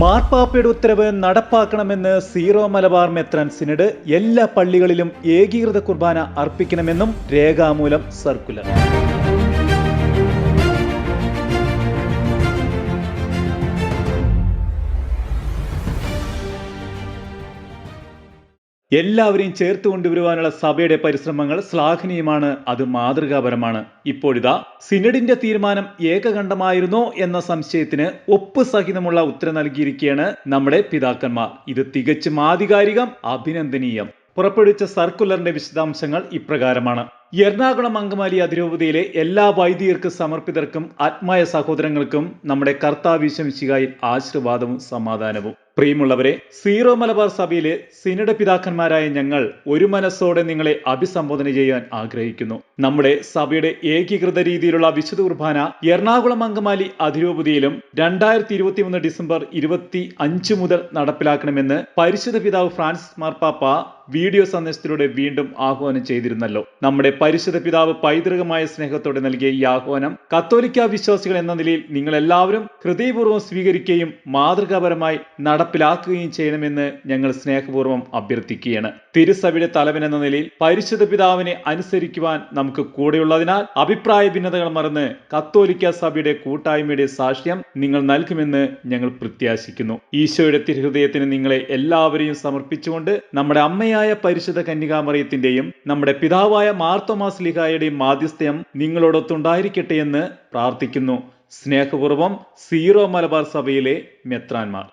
മാർപ്പാപ്പയുടെ ഉത്തരവ് നടപ്പാക്കണമെന്ന് സീറോ മലബാർ മെത്രാൻ സിനഡ് എല്ലാ പള്ളികളിലും ഏകീകൃത കുർബാന അർപ്പിക്കണമെന്നും രേഖാമൂലം സർക്കുലർ. എല്ലാവരെയും ചേർത്ത് കൊണ്ടുവരുവാനുള്ള സഭയുടെ പരിശ്രമങ്ങൾ ശ്ലാഘനീയമാണ് അത് മാതൃകാപരമാണ്. ഇപ്പോഴിതാ സിനഡിന്റെ തീരുമാനം ഏകകണ്ഠമായിരുന്നോ എന്ന സംശയത്തിന് ഒപ്പ് സഹിതമുള്ള ഉത്തരം നൽകിയിരിക്കുകയാണ് നമ്മുടെ പിതാക്കന്മാർ. ഇത് തികച്ചും ആധികാരികം അഭിനന്ദനീയം. പുറപ്പെടുവിച്ച സർക്കുലറിന്റെ വിശദാംശങ്ങൾ ഇപ്രകാരമാണ്. എറണാകുളം അങ്കമാലി അതിരൂപതയിലെ എല്ലാ വൈദികർക്കും സമർപ്പിതർക്കും ആത്മായ സഹോദരങ്ങൾക്കും നമ്മുടെ കർത്താവിശംശികായിൽ ആശീർവാദവും സമാധാനവും. പ്രിയമുള്ളവരെ സീറോ മലബാർ സഭയിലെ സിനഡ പിതാക്കന്മാരായ ഞങ്ങൾ ഒരു മനസ്സോടെ നിങ്ങളെ അഭിസംബോധന ചെയ്യാൻ ആഗ്രഹിക്കുന്നു. നമ്മുടെ സഭയുടെ ഏകീകൃത രീതിയിലുള്ള വിശുദ്ധ കുർബാന എറണാകുളം അങ്കമാലി അതിരൂപതയിലും രണ്ടായിരത്തി ഇരുപത്തി മൂന്ന് ഡിസംബർ ഇരുപത്തി അഞ്ച് മുതൽ നടപ്പിലാക്കണമെന്ന് പരിശുദ്ധ പിതാവ് ഫ്രാൻസിസ് മാർപ്പാപ്പ വീഡിയോ സന്ദേശത്തിലൂടെ വീണ്ടും ആഹ്വാനം ചെയ്തിരുന്നല്ലോ. നമ്മുടെ പരിശുദ്ധ പിതാവ് പൈതൃകമായ സ്നേഹത്തോടെ നൽകിയ ഈ ആഹ്വാനം കത്തോലിക്ക വിശ്വാസികൾ എന്ന നിലയിൽ നിങ്ങൾ എല്ലാവരും ഹൃദയപൂർവം സ്വീകരിക്കുകയും മാതൃകാപരമായി നടപ്പിലാക്കുകയും ചെയ്യണമെന്ന് ഞങ്ങൾ സ്നേഹപൂർവം അഭ്യർത്ഥിക്കുകയാണ്. തിരുസഭയുടെ തലവൻ എന്ന നിലയിൽ പരിശുദ്ധ പിതാവിനെ അനുസരിക്കുവാൻ നമുക്ക് കൂടെയുള്ളതിനാൽ അഭിപ്രായ ഭിന്നതകൾ മറന്ന് കത്തോലിക്ക സഭയുടെ കൂട്ടായ്മയുടെ സാക്ഷ്യം നിങ്ങൾ നൽകുമെന്ന് ഞങ്ങൾ പ്രത്യാശിക്കുന്നു. ഈശോയുടെ തിരുഹൃദയത്തിന് നിങ്ങളെ എല്ലാവരെയും സമർപ്പിച്ചുകൊണ്ട് നമ്മുടെ അമ്മയായ പരിശുദ്ധ കന്യകാമറിയത്തിന്റെയും നമ്മുടെ പിതാവായ മാർത്തോമാസ് ലിഹായുടെ മാധ്യസ്ഥ്യം നിങ്ങളോടൊത്തുണ്ടായിരിക്കട്ടെ എന്ന് പ്രാർത്ഥിക്കുന്നു. സ്നേഹപൂർവം സീറോ മലബാർ സഭയിലെ മെത്രാൻമാർ